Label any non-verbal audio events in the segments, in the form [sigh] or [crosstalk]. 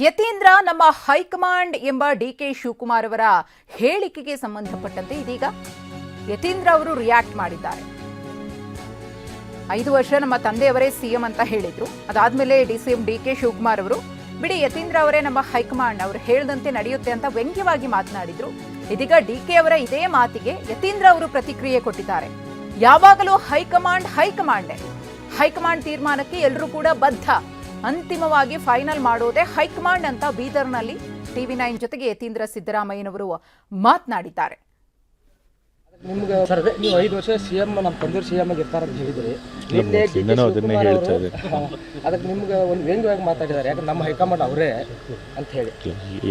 ಯತೀಂದ್ರ ನಮ್ಮ ಹೈಕಮಾಂಡ್ ಎಂಬ D K Shivakumar ಅವರ ಹೇಳಿಕೆಗೆ ಸಂಬಂಧಪಟ್ಟಂತೆ ಇದೀಗ ಯತೀಂದ್ರ ಅವರು ರಿಯಾಕ್ಟ್ ಮಾಡಿದ್ದಾರೆ. ಐದು ವರ್ಷ ನಮ್ಮ ತಂದೆಯವರೇ ಸಿಎಂ ಅಂತ ಹೇಳಿದ್ರು. ಅದಾದ್ಮೇಲೆ D CM D K Shivakumar ಅವರು, ಬಿಡಿ ಯತೀಂದ್ರ ಅವರೇ ನಮ್ಮ ಹೈಕಮಾಂಡ್, ಅವರು ಹೇಳದಂತೆ ನಡೆಯುತ್ತೆ ಅಂತ ವ್ಯಂಗ್ಯವಾಗಿ ಮಾತನಾಡಿದ್ರು. ಇದೀಗ ಡಿ ಕೆ ಅವರ ಇದೇ ಮಾತಿಗೆ ಯತೀಂದ್ರ ಅವರು ಪ್ರತಿಕ್ರಿಯೆ ಕೊಟ್ಟಿದ್ದಾರೆ. ಯಾವಾಗಲೂ ಹೈಕಮಾಂಡ್ ಹೈಕಮಾಂಡೇ. ಹೈಕಮಾಂಡ್ ತೀರ್ಮಾನಕ್ಕೆ ಎಲ್ಲರೂ ಕೂಡ ಬದ್ಧ. ಅಂತಿಮವಾಗಿ ಫೈನಲ್ ಮಾಡೋದೇ ಹೈಕಮಾಂಡ್ ಅಂತ ಬೀದರ್ನಲ್ಲಿ ಟಿವಿ ನೈನ್ ಜೊತೆಗೆ ಯತೀಂದ್ರ ಸಿದ್ದರಾಮಯ್ಯನವರು ಮಾತನಾಡಿದ್ದಾರೆ. ನಿಮ್ಗೆ ಸರ್ ಅದೇ ನೀವು ಐದು ವರ್ಷ ಸಿ ಎಂ ನಮ್ಮ ತಂದೆಯವ್ರು ಸಿ ಎಂ ಆಗಿ ಇರ್ತಾರೆ ಅಂತ ಹೇಳಿದ್ರಿ. ನಿನ್ನೆ ಅದನ್ನೇ ಹೇಳ್ತಾ ಅವರು ಅದಕ್ಕೆ ನಿಮ್ಗೆ ಒಂದು ವ್ಯಂಗ್ಯವಾಗಿ ಮಾತಾಡಿದ್ದಾರೆ. ಯಾಕಂದ್ರೆ ನಮ್ಮ ಹೈಕಮಾಂಡ್ ಅವರೇ ಅಂತ ಹೇಳಿ.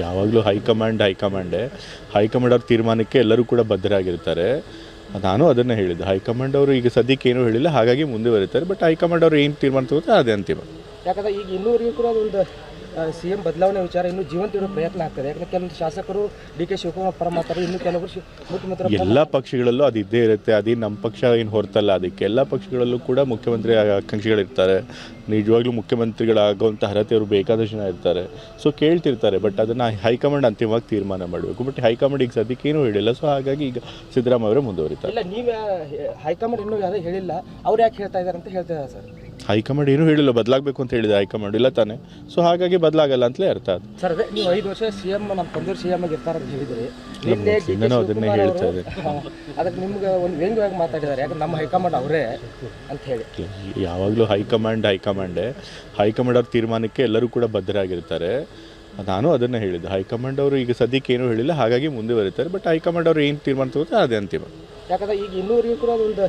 ಯಾವಾಗಲೂ ಹೈಕಮಾಂಡ್ ಹೈಕಮಾಂಡೇ. ಹೈಕಮಾಂಡ್ ಅವ್ರ ತೀರ್ಮಾನಕ್ಕೆ ಎಲ್ಲರೂ ಕೂಡ ಬದ್ಧರಾಗಿರ್ತಾರೆ. ನಾನು ಅದನ್ನೇ ಹೇಳಿದ್ದೆ. ಹೈಕಮಾಂಡ್ ಅವರು ಈಗ ಸದ್ಯಕ್ಕೆ ಏನೂ ಹೇಳಿಲ್ಲ. ಹಾಗಾಗಿ ಮುಂದುವರಿತಾರೆ. ಬಟ್ ಹೈಕಮಾಂಡ್ ಅವರು ಏನು ತೀರ್ಮಾನ ತಗೋತಾರೆ ಅದೇ ಅಂತಿಮ. ಯಾಕಂದ್ರೆ ಈಗ ಇನ್ನೂವರೆಗೂ ಕೂಡ ಒಂದು ಸಿ ಎಂ ಬದಲಾವಣೆ ವಿಚಾರ ಇನ್ನೂ ಜೀವಂತ ಇರೋ ಪ್ರಯತ್ನ ಆಗ್ತದೆ. ಯಾಕಂದ್ರೆ ಕೆಲವೊಂದು ಶಾಸಕರು ಡಿ ಕೆ ಶಿವಕುಮಾರ್ ಪರ ಮಾತಾಡಿ ಇನ್ನು ಕೆಲವರು ಮುಖ್ಯಮಂತ್ರಿ ಎಲ್ಲ ಪಕ್ಷಗಳಲ್ಲೂ ಅದು ಇದ್ದೇ ಇರುತ್ತೆ. ಅದೇ ನಮ್ಮ ಪಕ್ಷ ಏನು ಹೊರತಲ್ಲ. ಅದಕ್ಕೆ ಎಲ್ಲ ಪಕ್ಷಗಳಲ್ಲೂ ಕೂಡ ಮುಖ್ಯಮಂತ್ರಿ ಆಕಾಂಕ್ಷಿಗಳಿರ್ತಾರೆ. ನಿಜವಾಗ್ಲೂ ಮುಖ್ಯಮಂತ್ರಿಗಳಾಗುವಂಥ ಅರ್ಹತೆ ಅವರು ಬೇಕಾದಷ್ಟು ಜನ ಇರ್ತಾರೆ. ಸೊ ಕೇಳ್ತಿರ್ತಾರೆ. ಬಟ್ ಅದನ್ನು ಹೈಕಮಾಂಡ್ ಅಂತಿಮವಾಗಿ ತೀರ್ಮಾನ ಮಾಡಬೇಕು. ಬಟ್ ಹೈಕಮಾಂಡ್ ಈಗ ಸದ್ಯಕ್ಕೆ ಏನೂ ಹೇಳಿಲ್ಲ. ಸೊ ಹಾಗಾಗಿ ಈಗ ಸಿದ್ದರಾಮಯ್ಯ ಅವರೇ ಮುಂದುವರಿತಾರೆ. ಇಲ್ಲ ನೀವು ಹೈಕಮಾಂಡ್ ಇನ್ನೂ ಯಾವುದೇ ಹೇಳಿಲ್ಲ. ಅವ್ರು ಯಾಕೆ ಹೇಳ್ತಾ ಇದ್ದಾರೆ ಅಂತ ಹೇಳ್ತಾ ಸರ್. ಹೈಕಮಾಂಡ್ ಏನೂ ಹೇಳಿಲ್ಲ ಬದಲಾಗಬೇಕು ಅಂತ ಹೇಳಿದೆ ಹೈಕಮಾಂಡ್ ಇಲ್ಲ ತಾನೆ. ಸೊ ಹಾಗಾಗಿ ಬದಲಾಗಲ್ಲ ಅಂತಲೇ ಅರ್ಥ ಅದು ಸರ್ ಅದೇ ನೀವು ಐದು ವರ್ಷ ಸಿ ಎಂ ನಮ್ಮ ತಂದೆ ಸಿ ಎಂ ಆಗಿ ಇರ್ತಾರೆ ಅಂತ ಹೇಳಿದ್ರಿ ನಿನ್ನೆ ಡಿ ಕೆ ಇನ್ನೂ ಅದನ್ನೇ ಶಿವಕುಮಾರ್ ಹೇಳ್ತಾ ಅವರು [laughs] ಅದಕ್ಕೆ ನಿಮ್ಗೆ ಒಂದು ವ್ಯಂಗ್ಯವಾಗಿ ಮಾತಾಡಿದ್ದಾರೆ ಯಾಕಂದ್ರೆ ನಮ್ಮ ಹೈಕಮಾಂಡ್ ಅವರೇ ಅಂತ ಹೇಳಿ. ಯಾವಾಗಲೂ ಹೈಕಮಾಂಡ್ ಹೈಕಮಾಂಡೇ. ಹೈಕಮಾಂಡ್ ಅವ್ರ ತೀರ್ಮಾನಕ್ಕೆ ಎಲ್ಲರೂ ಕೂಡ ಬದ್ಧರಾಗಿರ್ತಾರೆ. ನಾನು ಅದನ್ನೇ ಹೇಳಿದ್ದೆ ಹೈಕಮಾಂಡ್ ಅವರು ಈಗ ಸದ್ಯಕ್ಕೆ ಏನೂ ಹೇಳಿಲ್ಲ ಹಾಗಾಗಿ ಮುಂದುವರಿತಾರೆ ಬಟ್ ಹೈಕಮಾಂಡ್ ಅವರು ಏನು ತೀರ್ಮಾನ ತಗೋತಾರೆ ಅದೇ ಅಂತಿಮ. ಯಾಕಂದ್ರೆ ಈಗ ಇನ್ನೂವರೆಗೂ ಕೂಡ ಒಂದು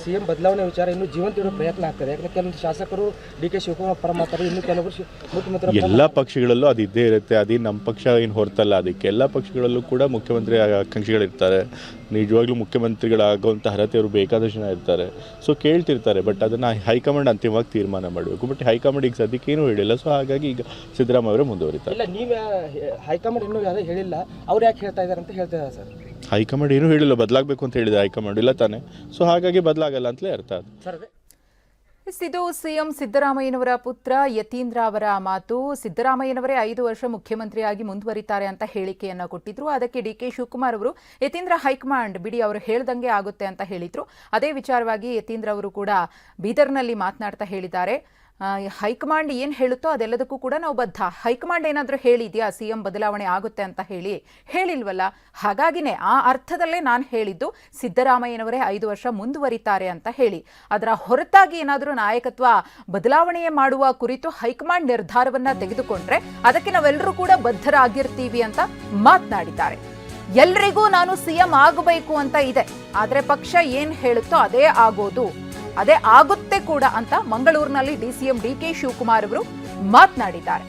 ಸಿ ಎಂ ಬದಲಾವಣೆ ವಿಚಾರ ಇನ್ನೂ ಜೀವಂತ ಇಡೋ ಪ್ರಯತ್ನ ಆಗ್ತದೆ. ಯಾಕಂದ್ರೆ ಕೆಲವೊಂದು ಶಾಸಕರು ಡಿ ಕೆ ಶಿವಕುಮಾರ್ ಪರ ಮಾತಾಡಿ ಇನ್ನು ಕೆಲವರು ಮುಖ್ಯಮಂತ್ರಿ ಎಲ್ಲ ಪಕ್ಷಗಳಲ್ಲೂ ಅದು ಇದ್ದೇ ಇರುತ್ತೆ. ಅದೇ ನಮ್ಮ ಪಕ್ಷ ಏನು ಹೊರತಲ್ಲ ಅದಕ್ಕೆ. ಎಲ್ಲ ಪಕ್ಷಗಳಲ್ಲೂ ಕೂಡ ಮುಖ್ಯಮಂತ್ರಿ ಆಕಾಂಕ್ಷಿಗಳಿರ್ತಾರೆ. ನಿಜವಾಗ್ಲೂ ಮುಖ್ಯಮಂತ್ರಿಗಳಾಗುವಂಥ ಅರ್ಹತೆ ಅವರು ಬೇಕಾದಷ್ಟು ಜನ ಇರ್ತಾರೆ. ಸೊ ಕೇಳ್ತಿರ್ತಾರೆ ಬಟ್ ಅದನ್ನು ಹೈಕಮಾಂಡ್ ಅಂತಿಮವಾಗಿ ತೀರ್ಮಾನ ಮಾಡಬೇಕು. ಬಟ್ ಹೈಕಮಾಂಡ್ ಈಗ ಸದ್ಯಕ್ಕೆ ಏನೂ ಹೇಳಿಲ್ಲ. ಸೊ ಹಾಗಾಗಿ ಈಗ ಸಿದ್ದರಾಮಯ್ಯ ಅವರೇ ಮುಂದುವರಿತಾರೆ. ಇಲ್ಲ ನೀವು ಹೈಕಮಾಂಡ್ ಇನ್ನೂ ಯಾವುದೇ ಹೇಳಿಲ್ಲ. ಅವ್ರು ಯಾಕೆ ಹೇಳ್ತಾ ಇದ್ದಾರೆ ಅಂತ ಹೇಳ್ತಾ ಇದ್ದಾರೆ ಸರ್. ಹೈಕಮಾಂಡ್ ಏನೂ ಹೇಳಿಲ್ಲ ಬದಲಾಗಬೇಕು ಅಂತ ಹೇಳಿದೆ ಹೈಕಮಾಂಡ್ ಇಲ್ಲ ತಾನೆ? ಸೊ ಹಾಗಾಗಿ ಬದಲಾಗಲ್ಲ ಅಂತಲೇ ಅರ್ಥ ಅದು. ಇದು ಸಿಎಂ ಸಿದ್ದರಾಮಯ್ಯನವರ ಪುತ್ರ ಯತೀಂದ್ರ ಅವರ ಮಾತು. ಸಿದ್ದರಾಮಯ್ಯನವರೇ ಐದು ವರ್ಷ ಮುಖ್ಯಮಂತ್ರಿಯಾಗಿ ಮುಂದುವರಿತಾರೆ ಅಂತ ಹೇಳಿಕೆಯನ್ನು ಕೊಟ್ಟಿದ್ರು. ಅದಕ್ಕೆ ಡಿ ಕೆ ಶಿವಕುಮಾರ್ ಅವರು ಯತೀಂದ್ರ ಹೈಕಮಾಂಡ್ ಬಿಡಿ ಅವರು ಹೇಳ್ದಂಗೆ ಆಗುತ್ತೆ ಅಂತ ಹೇಳಿದ್ರು. ಅದೇ ವಿಚಾರವಾಗಿ ಯತೀಂದ್ರ ಅವರು ಕೂಡ ಬೀದರ್ನಲ್ಲಿ ಮಾತನಾಡ್ತಾ ಹೇಳಿದ್ದಾರೆ. ಹೈಕಮಾಂಡ್ ಏನು ಹೇಳುತ್ತೋ ಅದೆಲ್ಲದಕ್ಕೂ ಕೂಡ ನಾವು ಬದ್ಧ. ಹೈಕಮಾಂಡ್ ಏನಾದರೂ ಹೇಳಿದ್ಯಾ? ಸಿ ಎಂ ಬದಲಾವಣೆ ಆಗುತ್ತೆ ಅಂತ ಹೇಳಿ? ಹೇಳಿಲ್ವಲ್ಲ? ಹಾಗಾಗಿನೇ ಆ ಅರ್ಥದಲ್ಲೇ ನಾನು ಹೇಳಿದ್ದು ಸಿದ್ದರಾಮಯ್ಯನವರೇ ಐದು ವರ್ಷ ಮುಂದುವರಿತಾರೆ ಅಂತ ಹೇಳಿ. ಅದರ ಹೊರತಾಗಿ ಏನಾದರೂ ನಾಯಕತ್ವ ಬದಲಾವಣೆ ಮಾಡುವ ಕುರಿತು ಹೈಕಮಾಂಡ್ ನಿರ್ಧಾರವನ್ನ ತೆಗೆದುಕೊಂಡ್ರೆ ಅದಕ್ಕೆ ನಾವೆಲ್ಲರೂ ಕೂಡ ಬದ್ಧರಾಗಿರ್ತೀವಿ ಅಂತ ಮಾತನಾಡಿದ್ದಾರೆ. ಎಲ್ರಿಗೂ ನಾನು ಸಿಎಂ ಆಗಬೇಕು ಅಂತ ಇದೆ. ಆದರೆ ಪಕ್ಷ ಏನು ಹೇಳುತ್ತೋ ಅದೇ ಆಗೋದು. ಅದೇ ಆಗುತ್ತೆ ಕೂಡ ಅಂತ ಮಂಗಳೂರಿನಲ್ಲಿ ಡಿಸಿಎಂ ಡಿ ಕೆ ಶಿವಕುಮಾರ್ ಅವರು ಮಾತನಾಡಿದ್ದಾರೆ.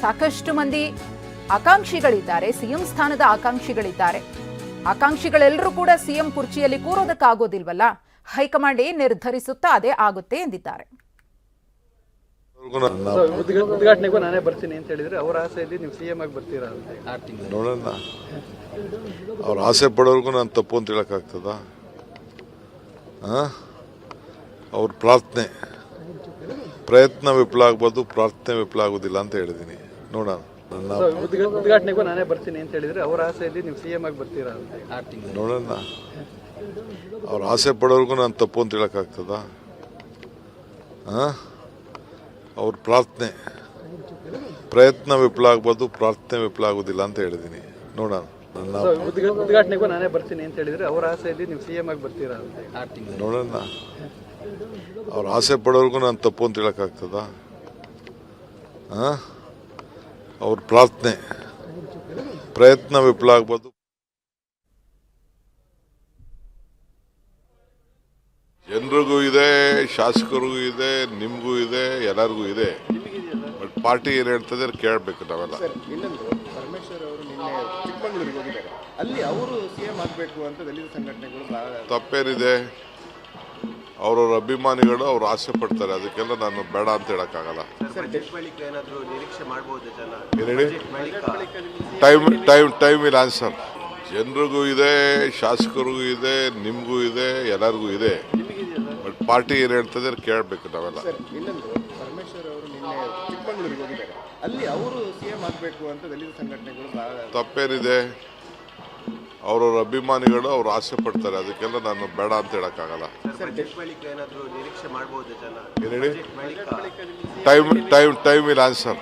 ಸಾಕಷ್ಟು ಮಂದಿ ಆಕಾಂಕ್ಷಿಗಳಿದ್ದಾರೆ ಸಿಎಂ ಸ್ಥಾನದ ಆಕಾಂಕ್ಷಿಗಳಿದ್ದಾರೆ. ಆಕಾಂಕ್ಷಿಗಳೆಲ್ಲರೂ ಕೂಡ ಸಿಎಂ ಕುರ್ಚಿಯಲ್ಲಿ ಕೂರೋದಕ್ಕಾಗೋದಿಲ್ವಲ್ಲ? ಹೈಕಮಾಂಡ್ ಏನ್ ನಿರ್ಧರಿಸುತ್ತಾ ಅದೇ ಆಗುತ್ತೆ ಎಂದಿದ್ದಾರೆ. ಉದ್ಘಾ- ಉದ್ಘಾಟನೆಗೂ ನಾನೇ ಬರ್ತೀನಿ ಅಂತ ಹೇಳಿದ್ರೆ ಅವರ ಆಸೆಯಲ್ಲಿ ನೀವು ಸಿಎಂ ಆಗಿ ಬರ್ತೀರಾ ನೋಡೋಣ ಅವ್ರ ಆಸೆ ಪಡೋರ್ಗು ನಾನು ತಪ್ಪು ಅಂತ ಹೇಳೋಕ್ಕಾಗ್ತದ? ಅವ್ರ ಪ್ರಾರ್ಥನೆ. ಪ್ರಯತ್ನ ವಿಫಲ ಆಗ್ಬೋದು ಪ್ರಾರ್ಥನೆ ವಿಫಲ ಆಗೋದಿಲ್ಲ ಅಂತ ಹೇಳಿದೀನಿ. ನೋಡೋಣ. ನನ್ನ ಉದ್ಘಾ- ಉದ್ಘಾಟನೆಗೂ ನಾನೇ ಬರ್ತೀನಿ ಅಂತ ಹೇಳಿದ್ರೆ ಅವರ ಆಸೆಯಲ್ಲಿ ನೀವು ಸಿ ಎಂ ಆಗಿ ಬರ್ತೀರಾ ಅಂತ? ನೋಡೋಣ. ಅವ್ರ ಆಸೆ ಪಡೋರ್ಗೂ ನಾನು ತಪ್ಪು ಅಂತ ಹೇಳೋಕ್ಕಾಗ್ತದ? ಅವ್ರ ಪ್ರಾರ್ಥನೆ. ಪ್ರಯತ್ನ ವಿಫಲ ಆಗ್ಬೋದು ಪ್ರಾರ್ಥನೆ ವಿಫಲ ಆಗೋದಿಲ್ಲ ಅಂತ ಹೇಳಿದ್ದೀನಿ ನೋಡೋಣ. ನನ್ನ ಉದ್ಘಾ- ಉದ್ಘಾಟನೆಗೂ ನಾನೇ ಬರ್ತೀನಿ ಅಂತ ಹೇಳಿದ್ರೆ ಅವರ ಆಸೆಯಲ್ಲಿ ನೀವು ಸಿ ಎಂ ಆಗಿ ಬರ್ತೀರಾ ಅಂತ ನೋಡೋಣ ಅವ್ರ ಆಸೆ ಪಡೋರ್ಗು ನಾನು ತಪ್ಪು ಅಂತ ಹೇಳೋಕ್ಕಾಗ್ತದ? ಅವ್ರ ಪ್ರಾರ್ಥನೆ. ಪ್ರಯತ್ನ ವಿಫಲ ಆಗ್ಬೋದು. ಜನರಿಗೂ ಇದೆ ಶಾಸಕರಿಗೂ ಇದೆ ನಿಮಗೂ ಇದೆ ಎಲ್ಲರಿಗೂ ಇದೆ. ಬಟ್ ಪಾರ್ಟಿ ಏನು ಹೇಳ್ತದೆ ಕೇಳಬೇಕು ನಾವೆಲ್ಲ. ಚಿಕ್ಕಮಗಳೂರಿಗೆ ಹೋಗಿದ್ದಾರೆ. ಅಲ್ಲಿ ಅವರು ಸಿಎಂ ಆಗಬೇಕು ಅಂತ ದಲಿತ ಸಂಘಟನೆಗಳು ತಪ್ಪೇನಿದೆ. ಅವರವ್ರ ಅಭಿಮಾನಿಗಳು ಅವ್ರು ಆಸೆ ಪಡ್ತಾರೆ. ಅದಕ್ಕೆಲ್ಲ ನಾನು ಬೇಡ ಅಂತ ಹೇಳಕ್ಕಾಗಲ್ಲ. ಟೈಮ್ ಟೈಮ್ ಟೈಮ್ ಇಲ್ಲ ಆನ್ಸರ್ ಜನರಿಗೂ ಇದೆ ಶಾಸಕರಿಗೂ ಇದೆ ನಿಮಗೂ ಇದೆ ಎಲ್ಲರಿಗೂ ಇದೆ. ಪಾರ್ಟಿ ಏನು ಹೇಳ್ತದೆ ಕೇಳಬೇಕು ನಾವೆಲ್ಲ. ಇನ್ನೊಂದು ಪರಮೇಶ್ವರ್ ಅವರು ನಿನ್ನೆ ಚಿಕ್ಕಮಗಳೂರಿಗೆ ಚಿಕ್ಕಮಗಳೂರಿಗೆ ಹೋಗಿದ್ದಾರೆ. ಅಲ್ಲಿ ಅವರು ಸಿಎಂ ಆಗಬೇಕು ಅಂತ ದಲಿತ ಸಂಘಟನೆಗಳು ಬಹಳ ತಪ್ಪೇನಿದೆ. ಅವ್ರವ್ರ ಅಭಿಮಾನಿಗಳು ಅವ್ರು ಆಸೆ ಪಡ್ತಾರೆ. ಅದಕ್ಕೆಲ್ಲ ನಾನು ಬೇಡ ಅಂತ ಹೇಳೋಕ್ಕಾಗಲ್ಲ. ಏನು ಹೇಳಿ? ಟೈಮ್ ಟೈಮ್ ಟೈಮ್ ಇಲ್ಲ ಆನ್ಸರ್